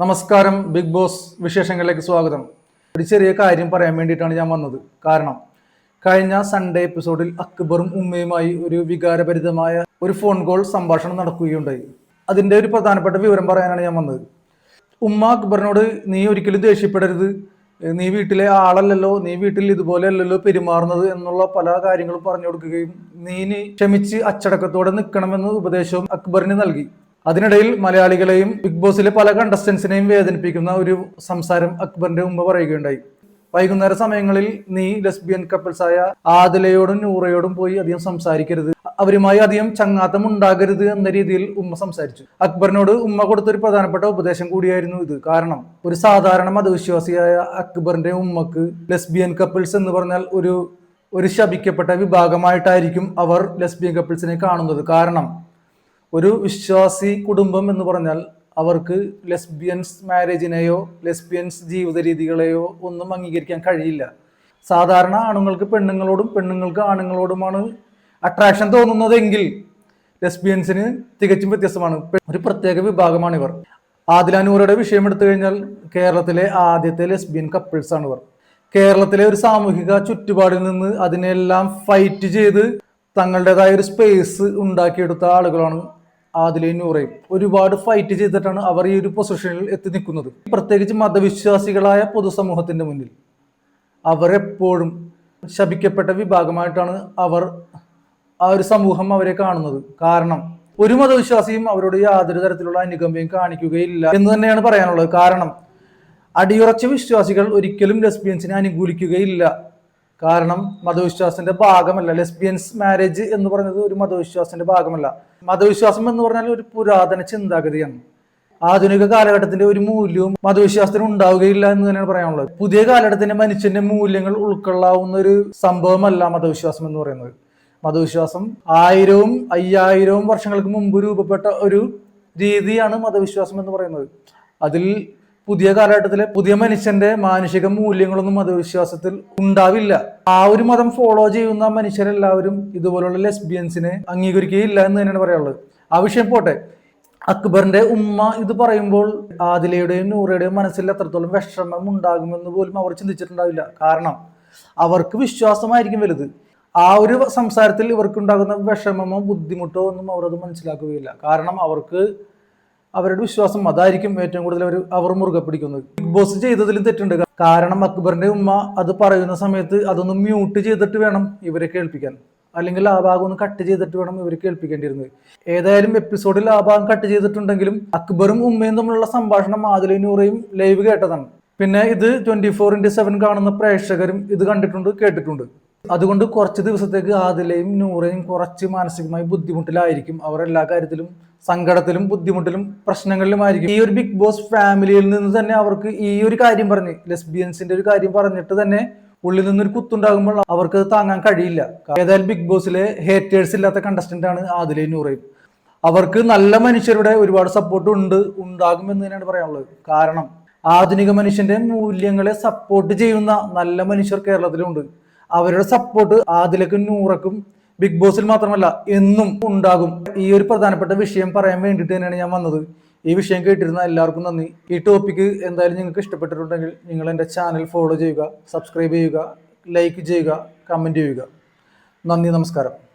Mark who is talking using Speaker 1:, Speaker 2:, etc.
Speaker 1: നമസ്കാരം big boss വിശേഷങ്ങളിലേക്ക് സ്വാഗതം. ഒരു ചെറിയ കാര്യം പറയാൻ വേണ്ടിയിട്ടാണ് ഞാൻ വന്നത്. കാരണം കഴിഞ്ഞ സൺഡേ എപ്പിസോഡിൽ അക്ബറും ഉമ്മയുമായി ഒരു വികാരഭരിതമായ ഒരു ഫോൺ കോൾ സംഭാഷണം നടക്കുകയുണ്ടായി. അതിന്റെ ഒരു പ്രധാനപ്പെട്ട വിവരം പറയാനാണ് ഞാൻ വന്നത്. ഉമ്മ അക്ബറിനോട് നീ ഒരിക്കലും ദേഷ്യപ്പെടരുത്. നീ വീട്ടിലെ ആളല്ലല്ലോ. നീ വീട്ടിൽ ഇതുപോലെ അല്ലല്ലോ പെരുമാറുന്നത് എന്നുള്ള പല കാര്യങ്ങളും പറഞ്ഞു കൊടുക്കുകയും നീ ക്ഷമിച്ച് അച്ചടക്കത്തോടെ നിൽക്കണമെന്ന് ഉപദേശവും അക്ബറിന് നൽകി. അതിനിടയിൽ മലയാളികളെയും ബിഗ് ബോസിലെ പല കണ്ടസ്റ്റൻസിനെയും വേദനിപ്പിക്കുന്ന ഒരു സംസാരം അക്ബറിന്റെ മുമ്പ് പറയുകയുണ്ടായി. വൈകുന്നേര സമയങ്ങളിൽ നീ ലെസ്ബിയൻ കപ്പിൾസായ ആദിലയോടും നൂറയോടും പോയി അധികം സംസാരിക്കരുത്. അവരുമായി അധികം ചങ്ങാത്തം ഉണ്ടാകരുത് എന്ന രീതിയിൽ ഉമ്മ സംസാരിച്ചു. അക്ബറിനോട് ഉമ്മ കൊടുത്തൊരു പ്രധാനപ്പെട്ട ഉപദേശം കൂടിയായിരുന്നു ഇത്. കാരണം ഒരു സാധാരണ മതവിശ്വാസിയായ അക്ബറിന്റെ ഉമ്മക്ക് ലെസ്ബിയൻ കപ്പിൾസ് എന്ന് പറഞ്ഞാൽ ഒരു ഒരു ശപിക്കപ്പെട്ട വിഭാഗമായിട്ടായിരിക്കും അവർ ലെസ്ബിയൻ കപ്പിൾസിനെ കാണുന്നത്. കാരണം ഒരു വിശ്വാസി കുടുംബം എന്ന് പറഞ്ഞാൽ അവർക്ക് ലെസ്ബിയൻസ് മാരേജിനെയോ ലെസ്ബിയൻസ് ജീവിത രീതികളെയോ ഒന്നും അംഗീകരിക്കാൻ കഴിയില്ല. സാധാരണ ആണുങ്ങൾക്ക് പെണ്ണുങ്ങളോടും പെണ്ണുങ്ങൾക്ക് ആണുങ്ങളോടുമാണ് അട്രാക്ഷൻ തോന്നുന്നതെങ്കിൽ ലെസ്ബിയൻസിന് തികച്ചും വ്യത്യസ്തമാണ്. ഒരു പ്രത്യേക വിഭാഗമാണ് ഇവർ ആദിലാനൂറയുടെ വിഷയം എടുത്തു കഴിഞ്ഞാൽ കേരളത്തിലെ ആദ്യത്തെ ലെസ്ബിയൻ കപ്പിൾസ് ആണ് ഇവർ കേരളത്തിലെ ഒരു സാമൂഹിക ചുറ്റുപാടിൽ നിന്ന് അതിനെല്ലാം ഫൈറ്റ് ചെയ്ത് തങ്ങളുടേതായ ഒരു സ്പേസ് ഉണ്ടാക്കിയെടുത്ത ആളുകളാണ് ആദിലയും നൂറയും ഒരുപാട് ഫൈറ്റ് ചെയ്തിട്ടാണ് അവർ ഈ ഒരു പൊസിഷനിൽ എത്തി നിൽക്കുന്നത്. പ്രത്യേകിച്ച് മതവിശ്വാസികളായ പൊതുസമൂഹത്തിന്റെ മുന്നിൽ അവരെപ്പോഴും ശപിക്കപ്പെട്ട വിഭാഗമായിട്ടാണ് അവർ ആ ഒരു സമൂഹം അവരെ കാണുന്നത്. കാരണം ഒരു മതവിശ്വാസിയും അവരോട് യാതൊരു തരത്തിലുള്ള അനുകമ്പയും കാണിക്കുകയില്ല എന്ന് തന്നെയാണ് പറയാനുള്ളത്. കാരണം അടിയുറച്ച വിശ്വാസികൾ ഒരിക്കലും ലെസ്ബിയൻസിനെ അനുകൂലിക്കുകയില്ല. കാരണം മതവിശ്വാസത്തിന്റെ ഭാഗമല്ല. ലെസ്ബിയൻസ് മാരേജ് എന്ന് പറയുന്നത് ഒരു മതവിശ്വാസത്തിന്റെ ഭാഗമല്ല. മതവിശ്വാസം എന്ന് പറഞ്ഞാൽ ഒരു പുരാതന ചിന്താഗതിയാണ്. ആധുനിക കാലഘട്ടത്തിന്റെ ഒരു മൂല്യവും മതവിശ്വാസത്തിന് ഉണ്ടാവുകയില്ല എന്ന് തന്നെയാണ് പറയാനുള്ളത്. പുതിയ കാലഘട്ടത്തിന്റെ മനുഷ്യന്റെ മൂല്യങ്ങൾ ഉൾക്കൊള്ളാവുന്ന ഒരു സംഭവമല്ല മതവിശ്വാസം എന്ന് പറയുന്നത്. മതവിശ്വാസം ആയിരവും അയ്യായിരവും വർഷങ്ങൾക്ക് മുമ്പ് രൂപപ്പെട്ട ഒരു രീതിയാണ് മതവിശ്വാസം എന്ന് പറയുന്നത്. അതിൽ പുതിയ കാലഘട്ടത്തിലെ പുതിയ മനുഷ്യന്റെ മാനുഷിക മൂല്യങ്ങളൊന്നും മതവിശ്വാസത്തിൽ ഉണ്ടാവില്ല. ആ ഒരു മതം ഫോളോ ചെയ്യുന്ന മനുഷ്യരെല്ലാവരും ഇതുപോലുള്ള ലെസ്ബിയൻസിനെ അംഗീകരിക്കുകയില്ല എന്ന് തന്നെയാണ് പറയാനുള്ളത്. ആ വിഷയം പോട്ടെ. അക്ബറിന്റെ ഉമ്മ ഇത് പറയുമ്പോൾ ആദിലയുടെയും നൂറയുടെയും മനസ്സിൽ എത്രത്തോളം വിഷമം ഉണ്ടാകുമെന്ന് പോലും അവർ ചിന്തിച്ചിട്ടുണ്ടാവില്ല. കാരണം അവർക്ക് വിശ്വാസമായിരിക്കും വലുത്. ആ ഒരു സംസാരത്തിൽ ഇവർക്കുണ്ടാകുന്ന വിഷമമോ ബുദ്ധിമുട്ടോ ഒന്നും അവർ അത് മനസ്സിലാക്കുകയില്ല. കാരണം അവർക്ക് അവരുടെ വിശ്വാസം അതായിരിക്കും ഏറ്റവും കൂടുതൽ അവർ അവർ മുറുകെ പിടിക്കുന്നത്. ബിഗ് ബോസ് ചെയ്തതിലും തെറ്റുണ്ട്. കാരണം അക്ബറിന്റെ ഉമ്മ അത് പറയുന്ന സമയത്ത് അതൊന്ന് മ്യൂട്ട് ചെയ്തിട്ട് വേണം ഇവരെ കേൾപ്പിക്കാൻ. അല്ലെങ്കിൽ ആ ഭാഗം ഒന്ന് കട്ട് ചെയ്തിട്ട് വേണം ഇവർ കേൾപ്പിക്കേണ്ടിയിരുന്നത്. ഏതായാലും എപ്പിസോഡിൽ ആ ഭാഗം കട്ട് ചെയ്തിട്ടുണ്ടെങ്കിലും അക്ബറും ഉമ്മയും തമ്മിലുള്ള സംഭാഷണം ആദിലൂറയും ലൈവ് കേട്ടതാണ്. പിന്നെ ഇത് ട്വന്റി ഫോർ ഇന്റു സെവൻ കാണുന്ന പ്രേക്ഷകരും ഇത് കണ്ടിട്ടുണ്ട് കേട്ടിട്ടുണ്ട്. അതുകൊണ്ട് കുറച്ച് ദിവസത്തേക്ക് ആദിലയും നൂറയും കുറച്ച് മാനസികമായി ബുദ്ധിമുട്ടിലായിരിക്കും. അവർ എല്ലാ കാര്യത്തിലും സങ്കടത്തിലും ബുദ്ധിമുട്ടിലും പ്രശ്നങ്ങളിലുമായിരിക്കും. ഈ ഒരു ബിഗ് ബോസ് ഫാമിലിയിൽ നിന്ന് തന്നെ അവർക്ക് ഈ ഒരു കാര്യം പറഞ്ഞ് ലെസ്ബിയൻസിന്റെ ഒരു കാര്യം പറഞ്ഞിട്ട് തന്നെ ഉള്ളിൽ നിന്നൊരു കുത്തുണ്ടാകുമ്പോൾ അവർക്ക് താങ്ങാൻ കഴിയില്ല. ഏതായാലും ബിഗ് ബോസിലെ ഹേറ്റേഴ്സ് ഇല്ലാത്ത കണ്ടസ്റ്റന്റ് ആണ് ആദിലയും നൂറയും. അവർക്ക് നല്ല മനുഷ്യരുടെ ഒരുപാട് സപ്പോർട്ട് ഉണ്ട് ഉണ്ടാകും എന്ന് തന്നെയാണ് പറയാനുള്ളത്. കാരണം ആധുനിക മനുഷ്യന്റെ മൂല്യങ്ങളെ സപ്പോർട്ട് ചെയ്യുന്ന നല്ല മനുഷ്യർ കേരളത്തിലുണ്ട്. അവരുടെ സപ്പോർട്ട് ആദിലക്കും നൂറക്കും ബിഗ് ബോസിൽ മാത്രമല്ല എന്നും ഉണ്ടാകും. ഈ ഒരു പ്രധാനപ്പെട്ട വിഷയം പറയാൻ വേണ്ടിയിട്ട് തന്നെയാണ് ഞാൻ വന്നത്. ഈ വിഷയം കേട്ടിരുന്ന എല്ലാവർക്കും നന്ദി. ഈ ടോപ്പിക്ക് എന്തായാലും നിങ്ങൾക്ക് ഇഷ്ടപ്പെട്ടിട്ടുണ്ടെങ്കിൽ നിങ്ങൾ എന്റെ ചാനൽ ഫോളോ ചെയ്യുക സബ്സ്ക്രൈബ് ചെയ്യുക ലൈക്ക് ചെയ്യുക കമന്റ് ചെയ്യുക. നന്ദി നമസ്കാരം.